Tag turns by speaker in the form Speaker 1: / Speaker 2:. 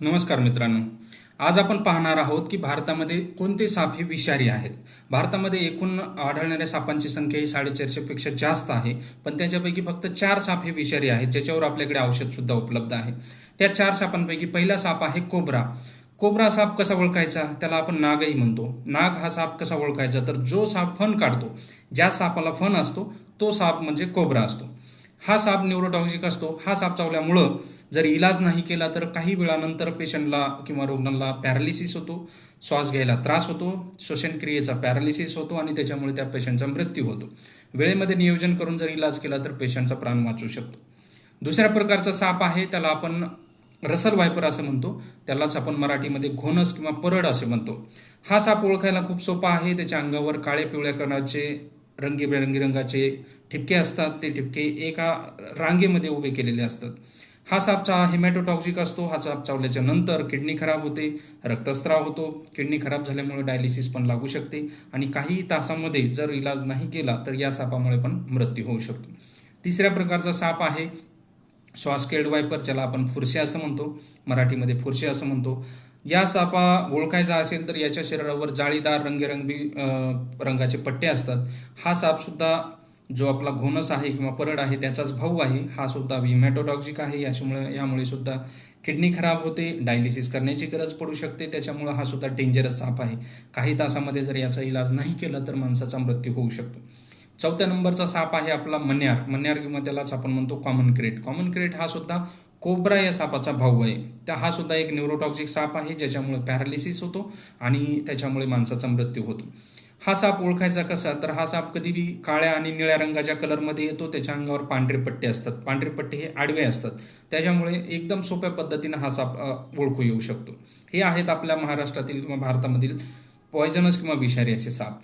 Speaker 1: नमस्कार मित्रांनो. आज आपण पाहणार आहोत की भारतामध्ये कोणते साप हे विषारी आहेत? भारतामध्ये एकूण आढळणाऱ्या सापांची संख्या ही साडेचारशेपेक्षा जास्त आहे पण त्याच्यापैकी फक्त चार साप हे विषारी आहेत ज्याच्यावर आपल्याकडे औषधसुद्धा उपलब्ध आहे. त्या चार सापांपैकी पहिला साप आहे कोबरा. कोबरा साप कसा ओळखायचा? त्याला आपण नागही म्हणतो. नाग हा साप कसा ओळखायचा? तर जो साप फण काढतो ज्या सापाला फण असतो तो साप म्हणजे कोबरा असतो. हा साप न्यूरोटॉक्सिक असतो. हा साप चावल्यामुळं जर इलाज नाही केला तर काही वेळानंतर पेशंटला किंवा रुग्णाला पॅरालिसिस होतो श्वास घ्यायला त्रास होतो श्वसनक्रियेचा पॅरालिसिस होतो आणि त्याच्यामुळे त्या पेशंटचा मृत्यू होतो. वेळेमध्ये नियोजन करून जर इलाज केला तर पेशंटचा प्राण वाचू शकतो. दुसऱ्या प्रकारचा साप आहे त्याला आपण रसल वायपर असं म्हणतो. त्यालाच आपण मराठीमध्ये घोणस किंवा परड असे म्हणतो. हा साप ओळखायला खूप सोपा आहे. त्याच्या अंगावर काळे पिवळ्या कणाचे रंगीबेरंगी रंगाचे ठिपके असतात ते ठिपके एका रांगेमध्ये उभे केलेले असतात. हा सापचा हिमॅटोटॉक्सिक असतो हा साप चावल्याच्या नंतर किडनी खराब होते रक्तस्राव होतो. किडनी खराब झाल्यामुळे डायलिसिस पण लागू शकते आणि काही तासामध्ये जर इलाज नाही केला तर या सापामुळे पण मृत्यू होऊ शकतो. तिसऱ्या प्रकारचा साप आहे श्वासकेड वायपर ज्याला आपण फुरसे असं म्हणतो. मराठीमध्ये फुरसे असं म्हणतो. या सापा ओळखायचा असेल तर याच्या शरीरावर जाळीदार रंगीरंगी रंगाचे पट्टे असतात. हा सापसुद्धा जो आपला घोनस आहे किंवा परड आहे त्याचाच भाऊ आहे. हा सुद्धा हिमॅटोटॉक्सिक आहे. याच्यामुळे यामुळे सुद्धा किडनी खराब होते डायलिसिस करण्याची गरज पडू शकते. त्याच्यामुळे हा सुद्धा डेंजरस साप आहे. काही तासामध्ये जर याचा इलाज नाही केला तर माणसाचा मृत्यू होऊ शकतो. चौथ्या नंबरचा साप आहे आपला मन्यार. मन्यार किंवा त्यालाच आपण म्हणतो कॉमन क्रेट कॉमन क्रेट हा सुद्धा कोब्रा या सापाचा भाऊ आहे. त्या हा सुद्धा एक न्यूरोटॉक्सिक साप आहे ज्याच्यामुळे पॅरालिसिस होतो आणि त्याच्यामुळे माणसाचा मृत्यू होतो. हा साप ओळखायचा कसा? तर हा साप कधी बी काळ्या आणि निळ्या रंगाच्या कलरमध्ये येतो त्याच्या अंगावर पांढरे पट्टे असतात. पांढरे पट्टे हे आडवे असतात. त्याच्यामुळे एकदम सोप्या पद्धतीनं हा साप ओळखू येऊ शकतो. हे आहेत आपल्या महाराष्ट्रातील किंवा भारतामधील पॉयझनस किंवा विषारी असे साप.